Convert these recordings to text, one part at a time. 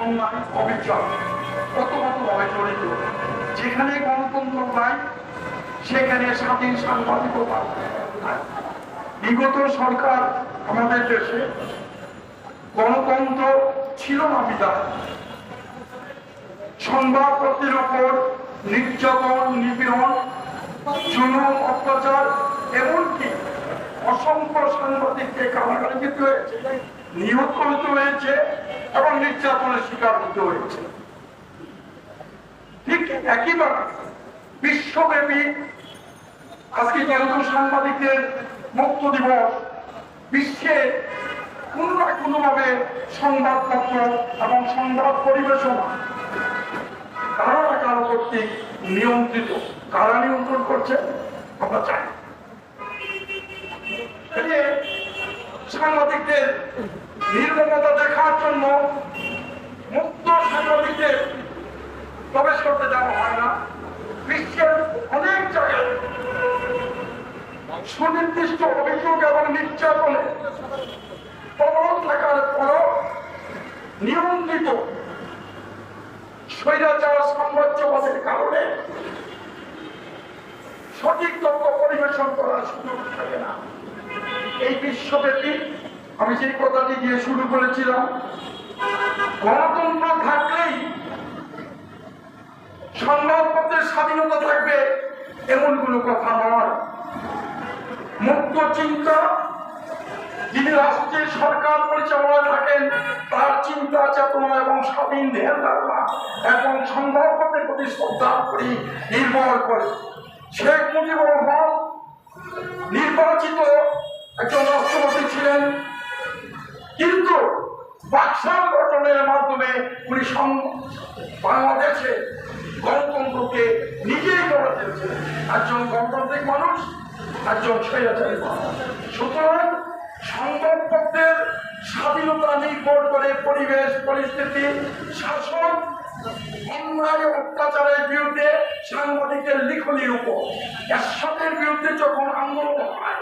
অন্যায় অবিচার কত কত জড়িত। যেখানে গণতন্ত্র নাই, সেখানে স্বাধীন সাংবাদিকতা বিগত সরকার আমাদের দেশে গণতন্ত্র ছিল না বিদায় সংবাদপত্রের উপর নির্যাতন, নিপীড়ন, জুলুম, অত্যাচার, এমনকি অসংখ্য সাংবাদিককে কারাগারে হয়েছে। নিয়োগ করতে হয়েছে এবং নির্যাতনের শিকার হতে হয়েছে। ঠিক একইভাবে বিশ্বব্যাপী আজকে যেহেতু সাংবাদিকদের মুক্ত দিবস, বিশ্বে কোনো না কোনোভাবে সংবাদপত্র এবং সংবাদ পরিবেশনা কারও কারও কর্তৃক নিয়ন্ত্রিত, কারা নিয়ন্ত্রণ করছে, আমরা জানি এই যে সাংবাদিকদের নির্মমতা দেখার জন্য মুক্ত সাংবাদিকদের প্রবেশ করতে দেওয়া হয় না। বিশ্বের অনেক জায়গায় সুনির্দিষ্ট অভিযোগ এবং নির্যাতনে প্রবল থাকার পরও নিয়ন্ত্রিত স্বৈরাচার সাম্রাজ্যবাদের কারণে সঠিক তথ্য পরিবেশন করার সুযোগ থাকে না। এই বিশ্বব্যাপী আমি সেই কথাটি দিয়ে শুরু করেছিলাম। গণতন্ত্র থাকলেই সংবাদপত্রের স্বাধীনতা থাকবে এমন কোনো কথা নয়। মুক্ত চিন্তা, যিনি রাষ্ট্রের সরকার পরিচালনায় থাকেন, তার চিন্তা, চেতনা এবং স্বাধীন ধ্যান ধারণা এবং সংবাদপত্রের প্রতি শ্রদ্ধা করি, নির্ভর করে। শেখ মুজিবুর রহমান নির্বাচিত উনি বাংলাদেশে গণতন্ত্রকে নিজেই গড়ে তুলেছিলেন একজন গণতান্ত্রিক মানুষ, একজন স্বৈরাচারী মানুষ। সুতরাং সংবাদপত্রের স্বাধীনতা নির্ভর করে পরিবেশ, পরিস্থিতি, শাসন, অন্যায় অত্যাচারের বিরুদ্ধে সাংবাদিকের লিখনির উপর। এরশাদের বিরুদ্ধে যখন আন্দোলন হয়,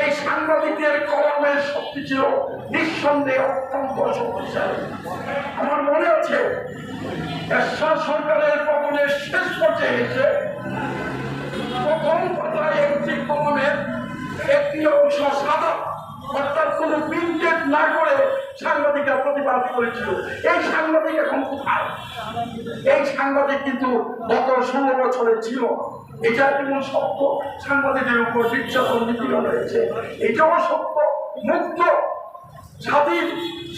এই সাংবাদিকের কলমের শক্তি ছিল নিঃসন্দেহে আমার মনে আছে, এরশাদ সরকারের পতনের শেষ পর্যায়ে এসে প্রথম পাতায় একটি কলমের একটি অংশ সাদা, অর্থাৎ কোনো প্রিন্টেড না করে সাংবাদিকরা প্রতিবাদ করেছিল। এই সাংবাদিক এখন কোথায়? এই সাংবাদিক কিন্তু গত ষোলো বছরে ছিল। এটা যেমন সত্য? সাংবাদিকদের উপর নির্যাতন নিপীড়ন হয়েছে। এটাও সত্য। মুক্ত, স্বাধীন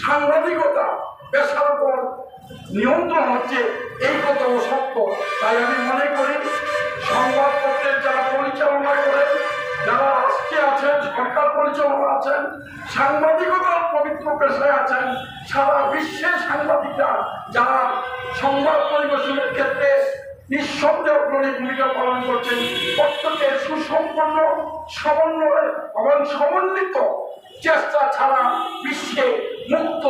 সাংবাদিকতা পেশার উপর নিয়ন্ত্রণ হচ্ছে, এই কথাও সত্য। তাই আমি মনে করি, সংবাদপত্রের যারা পরিচালনা করেন যারা আজকে আছেন, সরকার পরিচালনা আছেন সাংবাদিকতার পবিত্র পেশায় আছেন, সারা বিশ্বের সাংবাদিকরা, যারা সংবাদ পরিবেশনের ক্ষেত্রে নিঃসন্দেহ অগ্রণী ভূমিকা পালন করছেন, প্রত্যেকে সুসম্পন্ন, সমন্বয় এবং সমন্বিত চেষ্টা ছাড়া বিশ্বে মুক্ত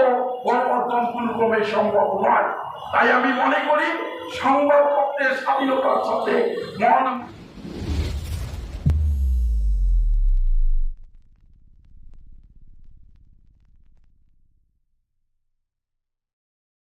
গণমাধ্যম কোনো ক্রমে সম্ভব নয়? তাই আমি মনে করি সংবাদপত্রের স্বাধীনতার সাথে মহান